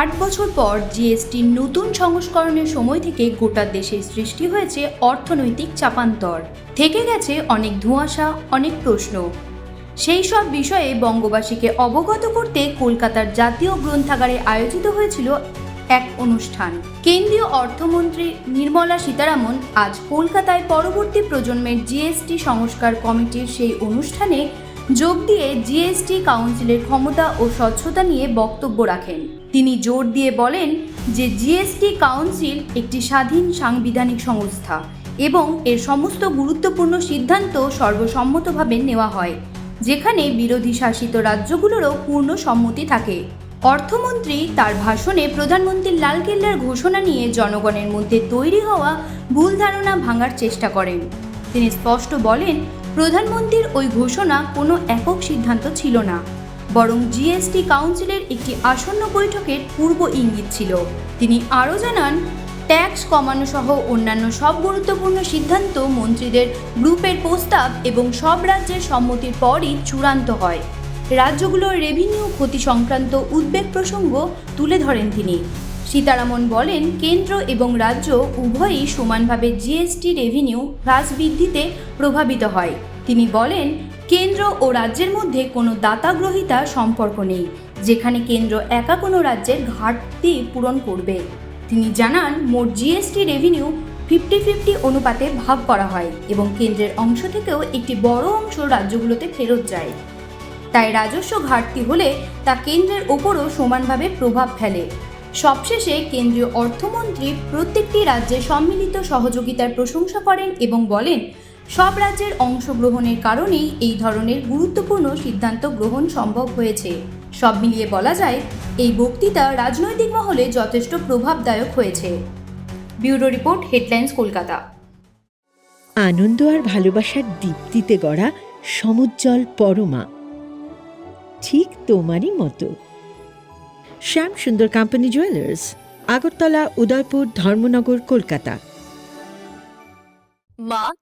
আট বছর পর জিএসটির নতুন সংস্করণের সময় থেকে গোটা দেশে সৃষ্টি হয়েছে অর্থনৈতিক চাপান্তর। থেকে গেছে অনেক ধোঁয়াশা, অনেক প্রশ্ন। সেই সব বিষয়ে বঙ্গবাসীকে অবগত করতে কলকাতার জাতীয় গ্রন্থাগারে আয়োজিত হয়েছিল এক অনুষ্ঠান। কেন্দ্রীয় অর্থমন্ত্রী নির্মলা সীতারামন আজ কলকাতায় পরবর্তী প্রজন্মের জিএসটি সংস্কার কমিটির সেই অনুষ্ঠানে যোগ দিয়ে জিএসটি কাউন্সিলের ক্ষমতা ও স্বচ্ছতা নিয়ে বক্তব্য রাখেন। তিনি জোর দিয়ে বলেন যে জিএসটি কাউন্সিল একটি স্বাধীন সাংবিধানিক সংস্থা এবং এর সমস্ত গুরুত্বপূর্ণ সিদ্ধান্ত সর্বসম্মতভাবে নেওয়া হয়, যেখানে বিরোধী শাসিত রাজ্যগুলোরও পূর্ণ সম্মতি থাকে। অর্থমন্ত্রী তার ভাষণে প্রধানমন্ত্রীর লালকেল্লার ঘোষণা নিয়ে জনগণের মধ্যে তৈরি হওয়া ভুল ধারণা ভাঙার চেষ্টা করেন। তিনি স্পষ্ট বলেন, প্রধানমন্ত্রীর ওই ঘোষণা কোনো একক সিদ্ধান্ত ছিল না। বরং জিএসটি কাউন্সিলের একটি আসন্ন বৈঠকের পূর্ব ইঙ্গিত ছিল। তিনি আরও জানান, ট্যাক্স কমানো সহ অন্যান্য সব গুরুত্বপূর্ণ সিদ্ধান্ত মন্ত্রীদের গ্রুপের প্রস্তাব এবং সব রাজ্যের সম্মতির পরই চূড়ান্ত হয়। রাজ্যগুলোর রেভিনিউ ক্ষতি সংক্রান্ত উদ্বেগ প্রসঙ্গ তুলে ধরেন তিনি। সীতারামন বলেন, কেন্দ্র এবং রাজ্য উভয়ই সমানভাবে জিএসটি রেভিনিউ হ্রাস বৃদ্ধিতে প্রভাবিত হয়। তিনি বলেন কেন্দ্র ও রাজ্যের মধ্যে কোনো দাতাগ্রহিতা সম্পর্ক নেই, যেখানে কেন্দ্র একা কোনো রাজ্যের ঘাটতি পূরণ করবে। তিনি জানান, মোট জিএসটি রেভিনিউ ফিফটি ফিফটি অনুপাতে ভাগ করা হয় এবং কেন্দ্রের অংশ থেকেও একটি বড় অংশ রাজ্যগুলোতে ফেরত যায়। তাই রাজস্ব ঘাটতি হলে তা কেন্দ্রের ওপরও সমানভাবে প্রভাব ফেলে। সবশেষে কেন্দ্রীয় অর্থমন্ত্রী প্রত্যেকটি রাজ্যে সম্মিলিত সহযোগিতার প্রশংসা করেন এবং বলেন সব রাজ্যের অংশগ্রহণের কারণেই এই ধরনের গুরুত্বপূর্ণ সিদ্ধান্ত গ্রহণ সম্ভব হয়েছে। সব মিলিয়ে বলা যায় এই বক্তৃতা রাজনৈতিক মহলে যথেষ্ট প্রভাবদায়ক হয়েছে। Bureau report headlines Kolkata. আনন্দ আর ভালোবাসার দীপ্তিতে গড়া সমুজ্জ্বল পরমা। ঠিক তোমারই মতো। Shyam Sundar company jewellers Agartala Udaipur Dharmanagar Kolkata. Ma,